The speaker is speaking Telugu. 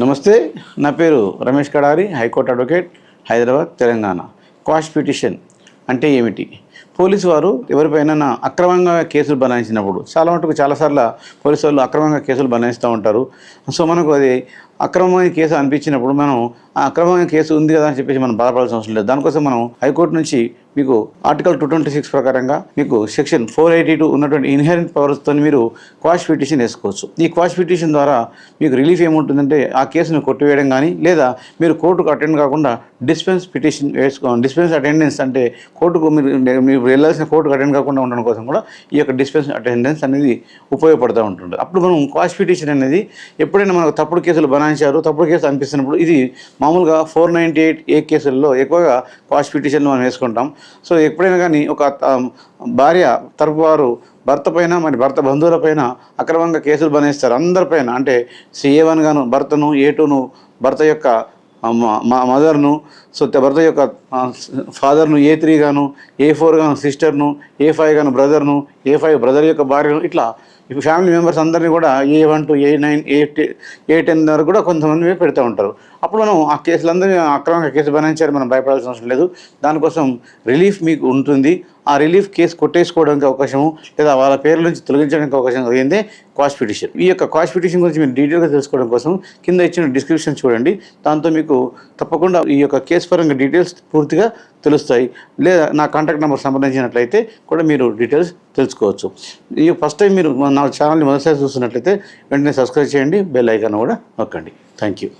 నమస్తే నా పేరు Ramesh Kadari high court advocate Hyderabad Telangana. Quash petition అంటే ఏమిటి? పోలీసు వారు ఎవరిపైన అక్రమంగా కేసులు బనాయించినప్పుడు చాలా మటుకు చాలాసార్లు పోలీసు వాళ్ళు అక్రమంగా కేసులు బనాయిస్తూ ఉంటారు. సో మనకు అది అక్రమమైన కేసు అనిపించినప్పుడు మనం ఆ అక్రమమైన కేసు ఉంది కదా అని చెప్పేసి మనం బాధపడాల్సిన అవసరం లేదు. దానికోసం మనం హైకోర్టు నుంచి మీకు ఆర్టికల్ టూ ట్వంటీ సిక్స్ ప్రకారంగా మీకు సెక్షన్ ఫోర్ ఎయిటీ టూ ఉన్నటువంటి ఇన్హెరెంట్ పవర్స్తో మీరు క్వాష్ పిటిషన్ వేసుకోవచ్చు. ఈ క్వాష్ పిటిషన్ ద్వారా మీకు రిలీఫ్ ఏముంటుందంటే ఆ కేసును కొట్టివేయడం కానీ లేదా మీరు కోర్టుకు అటెండ్ కాకుండా డిస్పెన్స్ పిటిషన్ వేసుకో డిస్పెన్స్ అటెండెన్స్ అంటే కోర్టుకు మీరు మీరు వెళ్ళాల్సిన కోర్టుకు అటెండ్ కాకుండా ఉండడం కోసం కూడా ఈ యొక్క డిస్పెన్స్ అటెండెన్స్ అనేది ఉపయోగపడుతూ ఉంటుంది అప్పుడు మనం క్వాష్ అనేది ఎప్పుడైనా మనకు తప్పుడు కేసులు బనాయించారు తప్పుడు కేసు అనిపిస్తున్నప్పుడు ఇది మామూలుగా ఫోర్ నైంటీ ఎయిట్ ఏ కేసుల్లో ఎక్కువగా క్వాష్ మనం వేసుకుంటాం. సో ఎప్పుడైనా కానీ ఒక భార్య తరపు వారు భర్త పైన మరి భర్త బంధువుల పైన అక్రమంగా కేసులు బనేస్తారు అందరిపైన అంటే సిఏ వన్ గాను భర్తను ఏ టూను భర్త యొక్క మా- మా మదర్ను సో భర్త యొక్క ఫాదర్ను ఏ త్రీ గాను ఏ ఫోర్ గాను సిస్టర్ను ఏ ఫైవ్ గాను బ్రదర్ను ఏ ఫైవ్ బ్రదర్ యొక్క భార్యను ఇట్లా ఫ్యామిలీ మెంబర్స్ అందరినీ కూడా A one to A nine A A ten వరకు కూడా కొంతమంది పెడతా ఉంటారు. అప్పుడు మనం ఆ కేసులందరినీ అక్రమంగా కేసు బనాయించారు మనం భయపడాల్సిన అవసరం లేదు. దానికోసం రిలీఫ్ మీకు ఉంటుంది. ఆ రిలీఫ్ కేసు కొట్టేసుకోవడానికి అవకాశము లేదా వాళ్ళ పేర్ల నుంచి తొలగించడానికి అవకాశం కలిగిందే కాస్ట్ పిటిషన్. ఈ యొక్క కాస్ట్ పిటిషన్ గురించి మీరు డీటెయిల్గా తెలుసుకోవడం కోసం కింద ఇచ్చిన డిస్క్రిప్షన్ చూడండి. దాంతో మీకు తప్పకుండా ఈ యొక్క కేసు పరంగా డీటెయిల్స్ పూర్తిగా తెలుస్తాయి. లేదా నా కాంటాక్ట్ నెంబర్ సంప్రదించినట్లయితే కూడా మీరు డీటెయిల్స్ తెలుసుకోవచ్చు. ఈ ఫస్ట్ టైం మీరు నా ఛానల్ని మొదటిసారి చూస్తున్నట్లయితే వెంటనే సబ్స్క్రైబ్ చేయండి. బెల్ ఐకాన్ కూడా నొక్కండి. Thank you